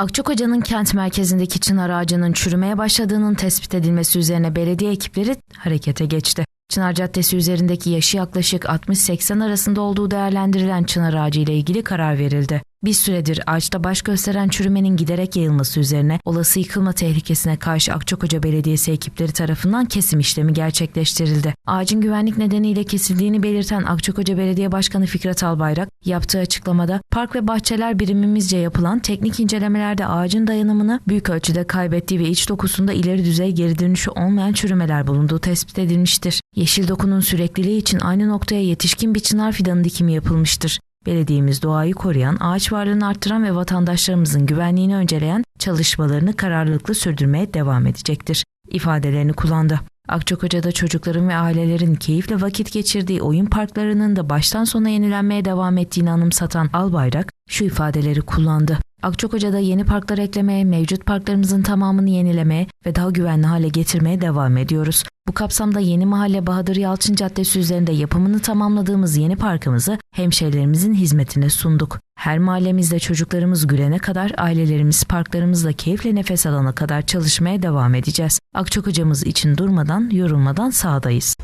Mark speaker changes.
Speaker 1: Akçakoca'nın kent merkezindeki çınar ağacının çürümeye başladığının tespit edilmesi üzerine belediye ekipleri harekete geçti. Çınar Caddesi üzerindeki yaşı yaklaşık 60-80 arasında olduğu değerlendirilen çınar ağacı ile ilgili karar verildi. Bir süredir ağaçta baş gösteren çürümenin giderek yayılması üzerine olası yıkılma tehlikesine karşı Akçakoca Belediyesi ekipleri tarafından kesim işlemi gerçekleştirildi. Ağacın güvenlik nedeniyle kesildiğini belirten Akçakoca Belediye Başkanı Fikret Albayrak yaptığı açıklamada park ve bahçeler birimimizce yapılan teknik incelemelerde ağacın dayanımını büyük ölçüde kaybettiği ve iç dokusunda ileri düzey geri dönüşü olmayan çürümeler bulunduğu tespit edilmiştir. Yeşil dokunun sürekliliği için aynı noktaya yetişkin bir çınar fidanı dikimi yapılmıştır. Belediyemiz doğayı koruyan, ağaç varlığını arttıran ve vatandaşlarımızın güvenliğini önceleyen çalışmalarını kararlılıkla sürdürmeye devam edecektir. ifadelerini kullandı. Akçakoca'da çocukların ve ailelerin keyifle vakit geçirdiği oyun parklarının da baştan sona yenilenmeye devam ettiğini anımsatan Albayrak şu ifadeleri kullandı. Akçakoca'da yeni parklar eklemeye, mevcut parklarımızın tamamını yenilemeye ve daha güvenli hale getirmeye devam ediyoruz. Bu kapsamda Yeni Mahalle Bahadır Yalçın Caddesi üzerinde yapımını tamamladığımız yeni parkımızı hemşehrilerimizin hizmetine sunduk. Her mahallemizde çocuklarımız gülene kadar ailelerimiz parklarımızda keyifle nefes alana kadar çalışmaya devam edeceğiz. Akçakoca'mız için durmadan, yorulmadan sahadayız.